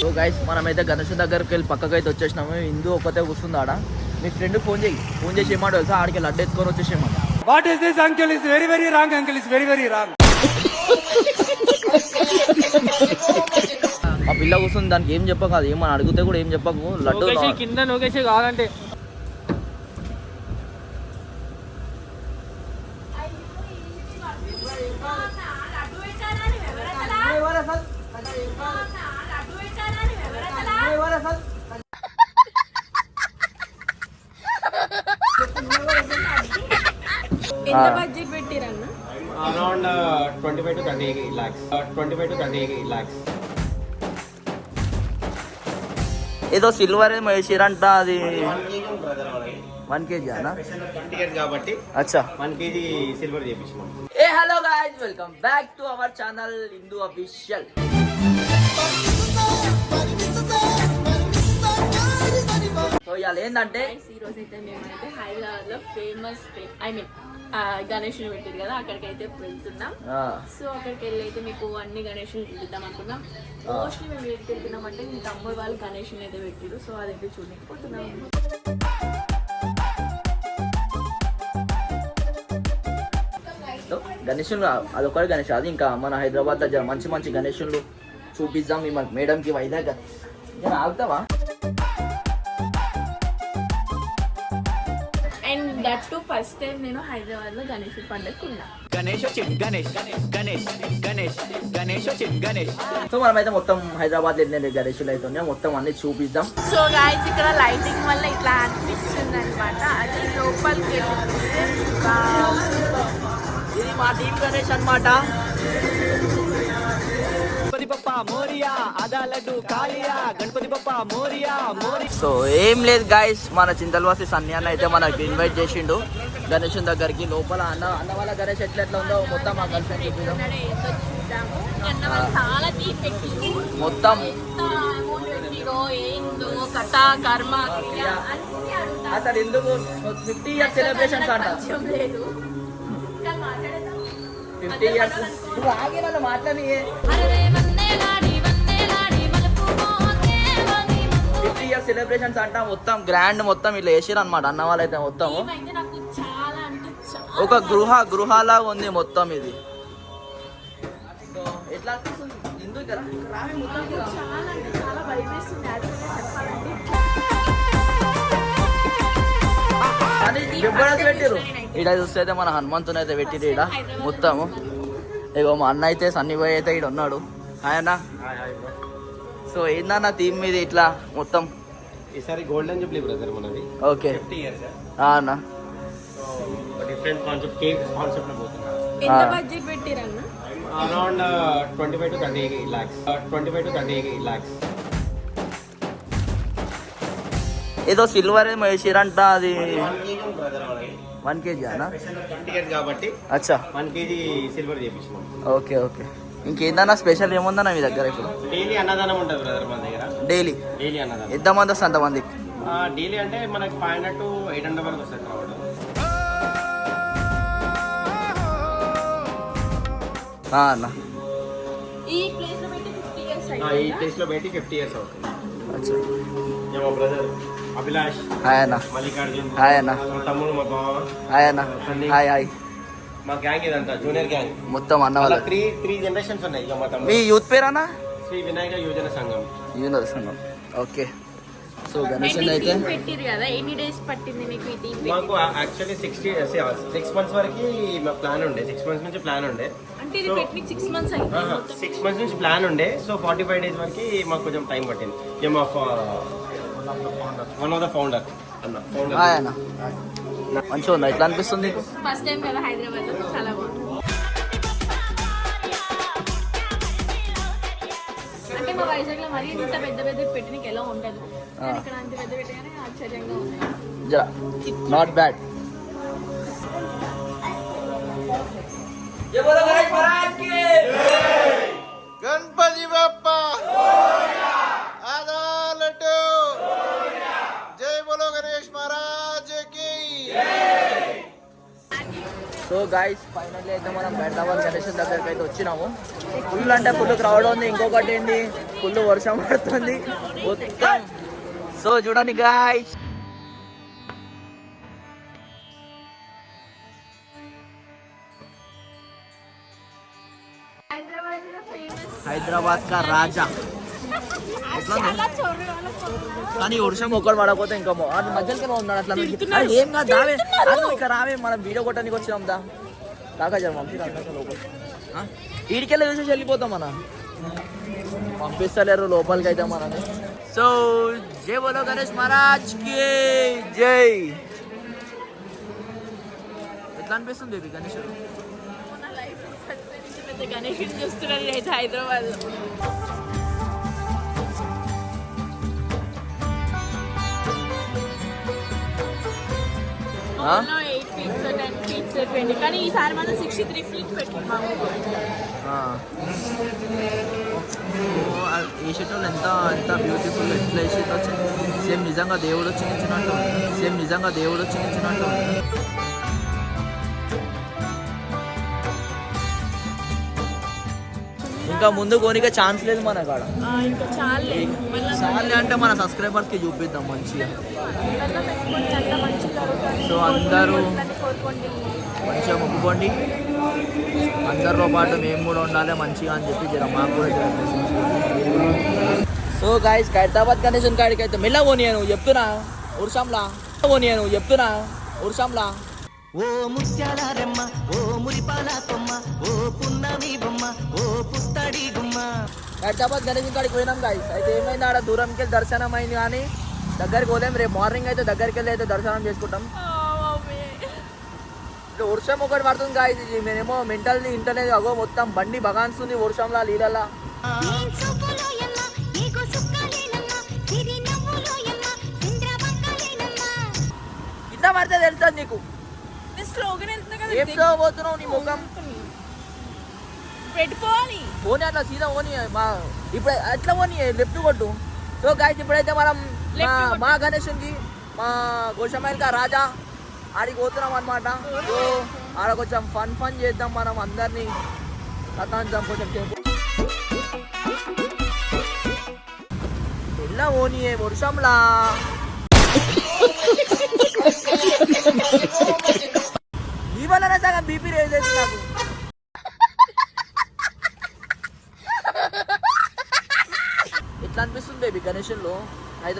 So guys మనమైతే గణేష్ దగ్గరికి వెళ్ళి పక్కకి అయితే వచ్చేసినాము. హిందూ ఒక్కతే కూర్చుంది ఆడ. మీ ఫ్రెండ్ ఫోన్ చేయి. ఫోన్ చేసి ఏమాట తెలుసా ఆడికి లడ్డు ఎత్తుకొని వచ్చేసేయమంట What is this, uncle? Is very, very wrong, uncle. Is very, very wrong. ఆ పిల్ల కూర్చుంది. దానికి ఏం చెప్పకు అది ఏమని అడిగితే కూడా ఏం చెప్పకు. లడ్డు కింద లోకేష్ కావాలంటే. ఎంత బడ్జెట్ పెట్టిరన్న? Around uh, 25 to 30 lakhs. Uh, 25 to 30 lakhs. ఏదో సిల్వర్ ఏమో వేసిరంట అది వన్ కేజీ అనా ట్వంటీ ఇయర్స్ కాబట్టి అచ్చా. One KG silver A hello guys welcome back to our channel Hindu official so ఇవాళ ఏంటంటే ఈ రోజు అయితే మేమైతే హైదరాబాద్లో ఫేమస్ ఐ మీన్ గణేషుని పెట్టారు కదా అక్కడికి అయితే వెళ్తున్నాం సో అక్కడికి వెళ్ళి అయితే మీకు అన్ని గణేషుని చూద్దాం అనుకున్నాం. మోస్ట్లీ మేము ఏది వెళ్తున్నాం అంటే మీ తమ్ముడు వాళ్ళు గణేషుని అయితే పెట్టారు సో అదైతే చూడలేకపోతున్నాం గణేషులు అదొకటి గణేష్ అది ఇంకా మన హైదరాబాద్ దగ్గర మంచి మంచి గణేషులు చూపిద్దాం. మీ మేడంకి వైజాగ్ నేను ఆగుతావా? దట్ టు ఫస్ట్ టైం నేను హైదరాబాద్లో గణేషుడి పండుగ ఉన్నా. గణేష్ వచ్చింది గణేష్ గణేష్ గణేష్ గణేష్ వచ్చింది గణేష్. సో మనమైతే మొత్తం హైదరాబాద్ వెళ్ళిన గణేషులు అయితే ఉన్నాయో మొత్తం అన్ని చూపిద్దాం. సో గాయస్ ఇక్కడ లైటింగ్ వల్ల ఇట్లా అనిపిస్తుంది అనమాట అది లోపలికి. ఇది మా టీం గణేష్ అన్నమాట. గణపతి బప్ప మోరియా అదాలడ్డు కాలియా గణపతి బప్ప మోరియా మోరి. సో ఏం లేదు గాయస్ మన చింతలవాసి సన్ని అన్న అయితే మనకి ఇన్వైట్ చేసిండు. గణేష్ దగ్గరికి లోపల అన్న అన్న వాళ్ళ గణేష్ ఎట్లా ఎట్లా ఉందో మొత్తం మా గర్ల్ ఫ్రెండ్ మొత్తం కథ కర్మ అసలు ఎందుకు ఫిఫ్టీ ఇయర్స్ సెలబ్రేషన్స్ అంట మాట్లాడేద్దాం. ఫిఫ్టీ ఇయర్స్ నువ్వు ఆగే నన్ను మాట్లాడి ఫిఫ్టీ ఇయర్స్ సెలబ్రేషన్స్ అంట మొత్తం గ్రాండ్ మొత్తం ఇట్లా వేసారు అనమాట అన్న వాళ్ళైతే మొత్తం ఇవైతే నాకు చాలా అంటే చాలా ఒక గృహ గృహలాగా ఉంది మొత్తం ఇది. ఎట్లా అనిపిస్తుంది? పెట్టిరు ఈడ చూస్తే అయితే మన హనుమంతుని అయితే పెట్టిరు ఈడ మొత్తము. ఇగో మా అన్న అయితే సన్నీ బాయ్ అయితే ఈడ ఉన్నాడు. ఆయన సో ఏందన్న థీమ్ మీద ఇట్లా మొత్తం? ఈసారి గోల్డెన్ జూబ్లీ బ్రదర్ మనది. ఓకే. అన్న. సో డిఫరెంట్ కాన్సెప్ట్ కేక్ కాన్సెప్ట్లో పోతున్నా. ఎంత. బడ్జెట్ పెట్టిరన్న? Around twenty five to thirty lakhs twenty five to thirty lakhs ఏదో సిల్వర్ ఏమో వేసిరంట అది వన్ కేజీ అన్న? కాబట్టి అచ్చా. వన్ కేజీ సిల్వర్ చేయించినాం ఓకే ఓకే. ఇంకేందన్నా స్పెషల్ ఏముందన్న మీ దగ్గర ఇప్పుడు? డైలీ అన్నదానం ఉంటుంది బ్రదర్ మన దగ్గర. డైలీ? డైలీ అన్నదానం. ఎంతమంది వస్తుంది అంతమందికి? డైలీ అంటే మనకి five hundred to eight hundred వరకు వస్తుంది క్రౌడ్ అన్న. ఈ ప్లేస్లో పెట్టి ఫిఫ్టీ ఇయర్స్ ఈ అయింది ప్లేస్లో పెట్టి ఫిఫ్టీ ఇయర్స్ అవుతుంది. మా బ్రదర్ అభిలాష్ హాయ్ అన్న. మల్లికార్జున్ హాయ్ అన్న. మా తమ్ముడు మా బావ హాయ్ అన్న. Hi hi. మా గ్యాంగ్ ఇదంతా జూనియర్ గ్యాంగ్ మొత్తం అన్న వాళ్ళ త్రీ త్రీ జనరేషన్స్ ఉన్నాయి ఇక మా మీ యూత్ పేరానా శ్రీ వినాయక యోజన సంఘం. Universe okay. సో గణేష్ అయితే టీమ్ పెట్టిరు కదా? ఎన్ని డేస్ పట్టింది మీకు మాకు యాక్చువల్లీ సిక్స్టీ సిక్స్ మంత్స్ వరకు మా ప్లాన్ ఉండే. సిక్స్ మంత్స్ నుంచి ప్లాన్ ఉండే. అంటే ఇది పెట్టి సిక్స్ మంత్స్ అయింది మొత్తం. సిక్స్ మంత్స్ నుంచి ప్లాన్ ఉండే. సో ఫార్టీ ఫైవ్ డేస్ వరకు మాకు కొంచెం టైం పట్టింది. ఇక మా వన్ ఆఫ్ ద ఫౌండర్ అన్న హాయ్ ఫౌండర్ మంచిగా ఉందా? ఎట్లా అనిపిస్తుంది ఫస్ట్ టైం కదా హైదరాబాద్లో చాలా బాగుంది. అంటే మా వైజాగ్లో మరి ఇంత పెద్ద పెద్ద పెట్టినకి ఎలా ఉండదు ఇక్కడ పెద్ద పెట్టగానే ఆశ్చర్యంగా ఉంది. Not bad Ganapati Bappa! So guys finally అయితే మనం హైదరాబాద్ గణేష్ దగ్గరికి అయితే వచ్చినాము. ఫుల్ అంటే ఫుల్ క్రౌడ్ ఉంది. ఇంకొకటి ఏంటి ఫుల్ వర్షం పడుతుంది. మొత్తం. సో చూడండి గాయస్ హైదరాబాద్ కా రాజా? కానీ వర్షం ఒక్కడు పడకపోతే ఇంకా అది మధ్యలోకి ఉన్నాడు అట్లా ఏం కాదు దావే. ఇక రావే మనం వీడియో కొట్టడానికి వచ్చినాం దా. దాకా జర పంపి లోపల. ఈడికెళ్ళి చూసేసి వెళ్ళిపోతాం మన పంపిస్తలేరు లోపలికి అయితే మనని. సో జై బోలో గణేష్ మహారాజ్కి జై. ఎట్లా అనిపిస్తుంది బేబీ గణేష్? గణేష్ చూస్తున్నాను హైదరాబాద్ వేసేటోళ్ళు ఎంత ఎంత బ్యూటిఫుల్ ఎట్లా వేసేటో వచ్చింది సేమ్ నిజంగా దేవుడు వచ్చి నిచ్చినట్టు సేమ్ నిజంగా దేవుడు వచ్చి ఇంకా ముందు కోనిక ఛాన్స్ లేదు మన కాడ. ఇంకా చాలే అంటే మన సబ్స్క్రైబర్స్కి చూపిద్దాం మంచిగా. సో అందరూ మంచిగా మొక్కుకోండి. అందరితో పాటు మేము కూడా ఉండాలి మంచిగా అని చెప్పి జర మాకు కూడా సో గాయస్ హైదరాబాద్ గణేశన్ కాడికి అయితే మెల్ల పోనీయను చెప్తున్నా. ఉర్షంలా పోనీయను చెప్తున్నా. ఉర్షంలా ఓ ముత్యాల రెమ్మ ఓ మురిపాల కొమ్మ ఓ పున్నమి హైదరాబాద్ గణేశన్ కాడికి పోయినాం గాయస్ అయితే ఏమైంది? ఆడ దూరంకి వెళ్ళి దర్శనం అయింది కానీ దగ్గరికి పోలేం. రేపు మార్నింగ్ అయితే దగ్గరికి వెళ్ళి అయితే దర్శనం చేసుకుంటాం. వర్షం ఒకటి పడుతుంది గాయస్ ఇది మేమేమో మెంటల్ ఇంటర్నెట్ అగో మొత్తం బండి బగాన్స్తుంది వర్షంలా నీళ్ళలా. చంద్రవంకలేనమ్మ. కింద పడితే తెలుస్తుంది నీకు? స్లోగన్ వెళ్తున్నా కదా ఏం పోతున్నావు నీ ముఖం? పెట్టుకోవాలి. పోనీ అట్లా సీదా మా ఇప్పుడు అట్లా పోనీ లెఫ్ట్ కొట్టు. సో గాయస్ ఇప్పుడైతే మనం మా- కొట్టు. మా గణేశునికి మా గోషమైల్గా రాజా ఆడికి పోతున్నాం అనమాట సో ఆడ కొంచెం ఫన్ ఫన్ చేద్దాం మనం అందరినీ. సతాంచాం కొంచెం సేపు ఎలా పోనీ వర్షంలా నీ వల్లనే సగం బీపీ రేజ్ చేసి నాకు ఎట్లా అనిపిస్తుంది బేబీ గణేశంలో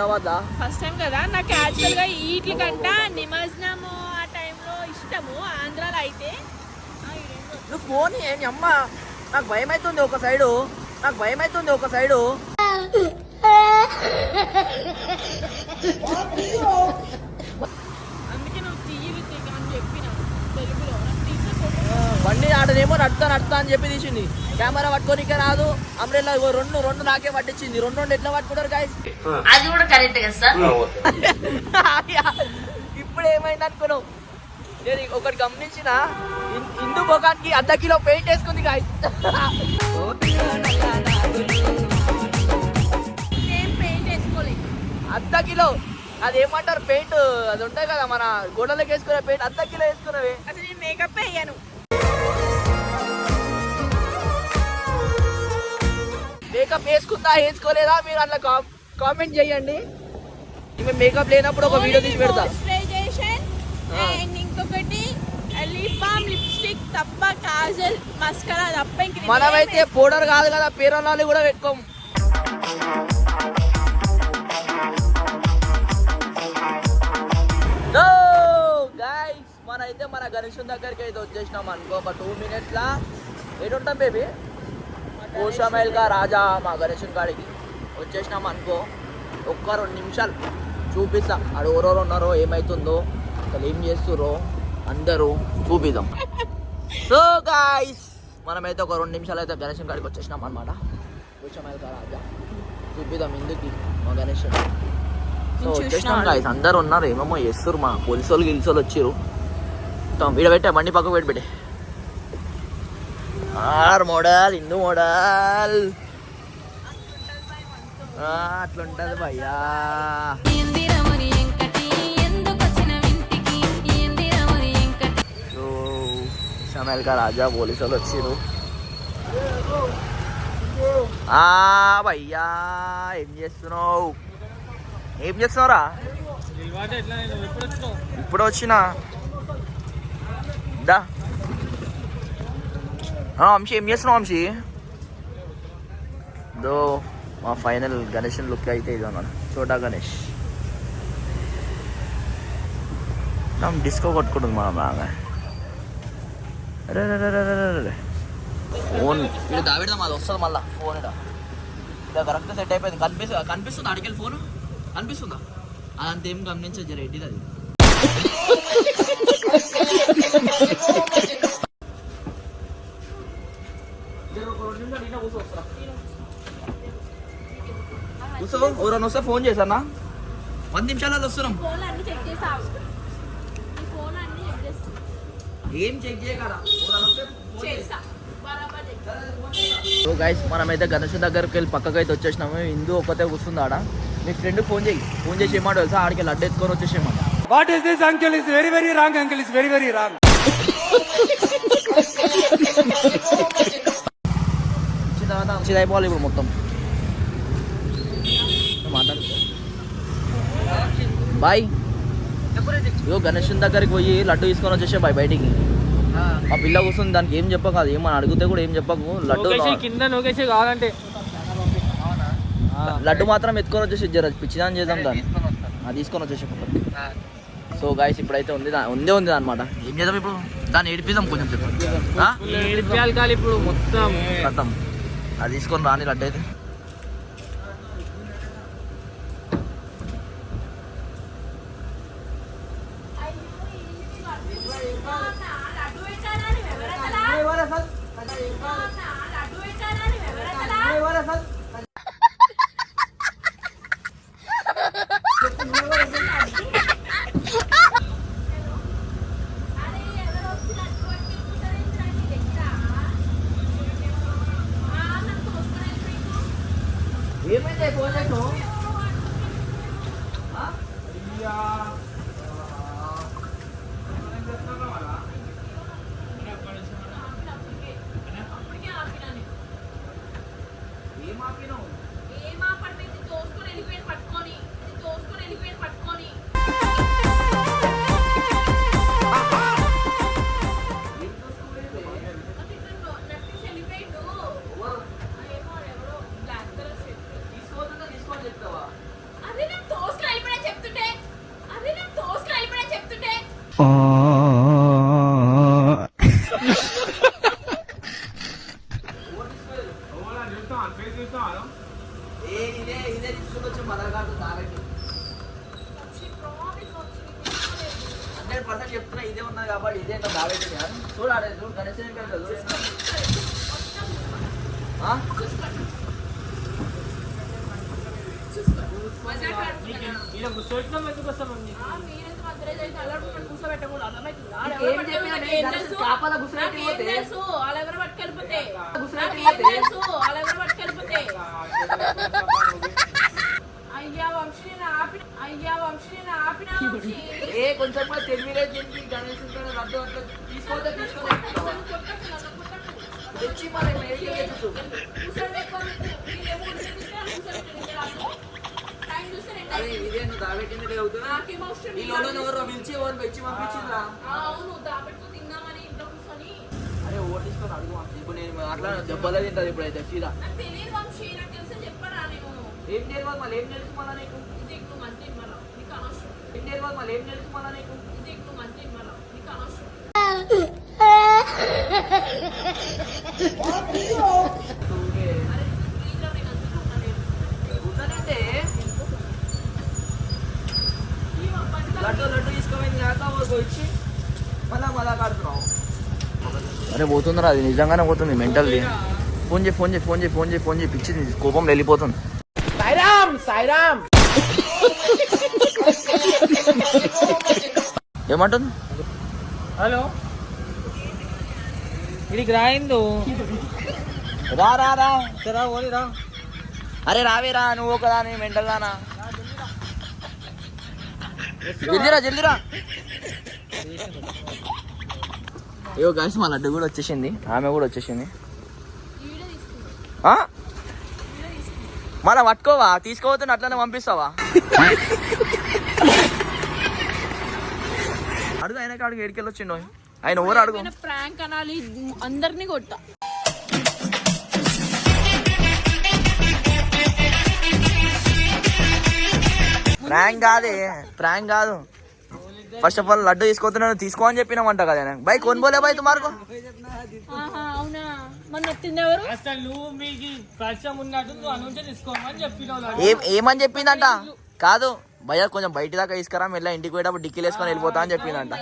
హైదరాబాద్ ఫస్ట్ టైం కదా? నాకు యాక్చువల్గా ఈట్ల కంట నిమజ్జనము ఆ టైంలో ఇష్టము ఆంధ్రాలో అయితే. నువ్వు ఏమి అమ్మ. నాకు భయం అవుతుంది ఒక సైడు. నాకు భయం అవుతుంది ఒక సైడు అందుకే నువ్వు తీయి రితిక్ అని చెప్పిన తెలుగులో నాకు తీసిన photo బండి నడుతా అని చెప్పి తీసింది. కెమెరా పట్టుకోనికే రాదు. అమ్రెల్లా ఇగో రెండు రెండు నాకే పట్టించింది. రెండు రెండు ఎట్లా పట్టుకుంటారు గాయస్ అది కూడా కరెక్ట్ కదా సార్? ఇప్పుడు ఏమైంది అనుకున్నావు? నేను ఒకటి గమనించిన ఇందు ముఖానికి అర్ధ కిలో పెయింట్ వేసుకుంది గాయస్ సేమ్ పెయింట్ అర్ధ కిలో అది ఏమంటారు పెయింట్ అది ఉంటాయి కదా మన గోడలకు వేసుకునే పెయింట్ అర్ధ కిలో వేసుకున్నవి. అసలు నేను మేకప్ అయ్యాను. మేకప్ వేసుకుందా వేసుకోలేదా మీరు అట్లా కామెంట్ చేయండి. ఇవి మేకప్ లేనప్పుడు ఒక వీడియో తీసి పెడతా. ఇంకొకటి లిప్ బామ్ లిప్స్టిక్ తప్ప కాజల్ మస్కరా తప్ప ఇంక మనమైతే పౌడర్ కాదు కదా పేరనాలు కూడా పెట్టుకోం. గైస్ మన అయితే మన గణేశుని దగ్గరికి అయితే వచ్చేసినాం అనుకో ఒక టూ మినిట్స్ లా. ఏడుంటాం బేబీ కోషమైల్ కా రాజా మా గణేశుని కాడికి వచ్చేసినాం అనుకో ఒక్క రెండు నిమిషాలు చూపిస్తా. ఆడ ఎవరెవరు ఉన్నారో ఏమైతుందో అసలు ఏం చేస్తుర్రో అందరూ చూపిద్దాం. సో గాయస్ మనమైతే ఒక రెండు నిమిషాలు అయితే గణేశం కాడికి వచ్చేసినాం అనమాట కోషమైల్ కా రాజా చూపిద్దాం ఎందుకు మా గణేశం సో వచ్చేసినాం గాయస్ అందరు ఉన్నారు ఏమేమో చేస్తారు మా పోలీసు వాళ్ళు గిలిసి వాళ్ళు వచ్చారు మొత్తం వీడ పెట్టే బండి పక్కకు పెట్టి పెట్టే. R model Hindu model. అట్లుంటది భయ్యా. ఏందిరమని ఎంకటి, ఎందుకొచ్చిన వింటికి, ఏందిరమని ఎంకటి. సో షమైల్ కా రాజా పోలీసు వాళ్ళు వచ్చారు ఆ భయ్యా ఏం చేస్తున్నావు? ఏం చేస్తున్నావురా? ఇప్పుడు వచ్చినా? దా. వంశీ ఏం చేస్తున్నావు వంశీ దో మా ఫైనల్ గణేష్ లుక్ అయితే ఇది అన్నమాట చోటా గణేష్. మనం డిస్కో కొట్టుకుంటుంది మనం బాగా అరే ఫోన్. ఇది దావిడదాం అది వస్తుంది మళ్ళా. ఫోన్ ఇడ ఇలా కరెక్ట్ సెట్ అయిపోయింది. కనిపిస్తుంది కనిపిస్తుంది అడికెళ్ళి ఫోన్? కనిపిస్తుందా? అదంతా ఏం గమనించదు జర ఎడ్డిది అది? ఎవరైనా వస్తే ఫోన్ చేశానా? వంద నిమిషాలలో వస్తున్నాం. ఫోన్ అన్ని చెక్ చేసావు ఈ ఫోన్ అన్ని చెక్ చేస్తా. ఏం చెక్ చేయగలరా సో గైస్ మనమైతే గణేష్ దగ్గరికి వెళ్ళి పక్కకి అయితే వచ్చేసినాము. హిందూ ఒక్కతే కూర్చుంది ఆడ. మీ ఫ్రెండ్ ఫోన్ చేయి. ఫోన్ చేసి ఏమాట తెలుసా? ఆడికి లడ్డు ఎత్తుకొని వచ్చేసేయమని. What is this uncle is very very wrong uncle is very very wrong తర్వాత మంచిది అయిపోవాలి ఇప్పుడు మొత్తం. మాట్లాడు. బాయ్. ఇగో గణేష్ దగ్గరికి పోయి లడ్డు తీసుకొని వచ్చేసే బాయ్ బయటికి. మా పిల్ల కూర్చుంది దానికి ఏం చెప్పకు అది ఏమని అడిగితే కూడా ఏం చెప్పకు. లడ్డు కింద నోకేసి కావాలంటే. లడ్డు మాత్రం ఎత్తుకొని వచ్చేసి జర పిచ్చిదాన్ని చేద్దాం దాన్ని. అది తీసుకొని వచ్చేసి. సో గాయస్ ఇప్పుడైతే ఉంది ఉందే ఉంది అనమాట ఏం చేద్దాం ఇప్పుడు? దాన్ని ఏడిపిద్దాం కొంచెం చెప్పు. ఇప్పుడు మొత్తం. అది తీసుకొని రాని లడ్డు అయితే లడ్డు పెట్టాలని ఎవరసలా లడ్డు పెట్టాలని ఎవరసలా అరే ఎవరో వచ్చి లడ్డు పట్టుకెళ్ళిపోతారేంటి నీ దగ్గర ఆ, నాకు వస్తున్నాయి మీకు. ఏమైంది ఫోన్ చేసినావు వాళ్ళు ఎవరు పట్టుకెళ్ళిపోతే? అయ్యా వంశీ ఆపిన అయ్యా వంశీ ఆపిన ఏ కొంచెం కూడా తెలివిగా చెప్పి గణేష్ రద్దు ఎవరో పిలిచి ఎవరు వచ్చి పంపించిందా అరే ఓటు తీసుకొని అడుగు. ఇప్పుడు నేను అట్లా దెబ్బలే తింటది ఇప్పుడు అయితే నేను. ఏం తెలియదు మళ్ళీ ఏం తెలుసు మళ్ళా నీకు? ఏం తెలియదు మళ్ళీ ఏం తెలుసు మళ్ళా నీకు? మంచి మళ్ళా నీకు అనవసరం ఊరికే అరే ప్లీజ్లో నేను అందుకు ఉన్నాను కూర్చోనంటే ఈ బండి లడ్డు లడ్డు తీసుకోమైంది కాక ఊరికి వచ్చి మళ్ళా మళ్ళా కాడుతున్నావు అరే పోతుందిరా అది నిజంగానే పోతుంది మెంటల్ది ఫోన్ చేయి ఫోన్ చేయి ఫోన్ చేయి ఫోన్ చేయి ఫోన్ చేయి పిచ్చి కోపంలో వెళ్ళిపోతుంది. సాయిరామ్ సాయిరామ్. ఏమంటుంది? హలో. ఇడికి రాయిందు రా రా రా. రా ఓని రా. అరే రావేరా నువ్వు ఒకదాని మెంటల్ దానా? జల్దిరా జల్దిరా అయ్యో గాయస్ మా లడ్డు కూడా వచ్చేసింది. ఆమె కూడా వచ్చేసింది. ఆ? మళ్ళా పట్టుకోవా? తీసుకోవద్దు అట్లనే పంపిస్తావా? అడుగు ఆయన కాడికి ఏడికెళ్ళి వచ్చిండు ఆయన ఊరు అడుగు? ప్రాంక్ అనాలి అందరినీ కొట్టా ప్రాంక్ కాదే ప్రాంక్ కాదు. ఫస్ట్ ఆఫ్ ఆల్ లడ్డు తీసుకోతున్నాను తీసుకో అని చెప్పినామంట కదా ఆయన. బై కొనుగోలే బై తుమార్కో. ఏం ఏమని చెప్పిందంట? కాదు భయ్య కొంచెం బయట దాకా తీసుకురా మెల్ల ఇంటికి పోయేటప్పుడు డిక్కీలు వేసుకొని వెళ్ళిపోతా అని చెప్పిందంట.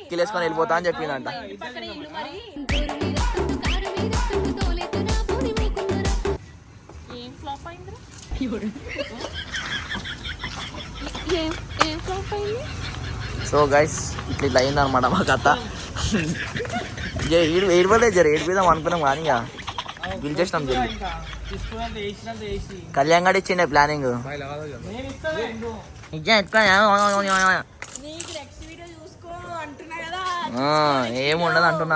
డిక్కీలు వేసుకొని వెళ్ళిపోతా అని చెప్పిందంట. పక్కన సో గైస్ ఇట్లా ఇట్లా అయిందనమాట మా కథ. జర ఏడు ఏడిపోతే జర ఏడిపోదాం అనుకున్నాం కానీ ఇక జరి. తీసుకున్నంత వేసినంత వేసి కళ్యాణ్ గడి ఇచ్చిండే ప్లానింగ్ ఏముండదు అంటున్నా.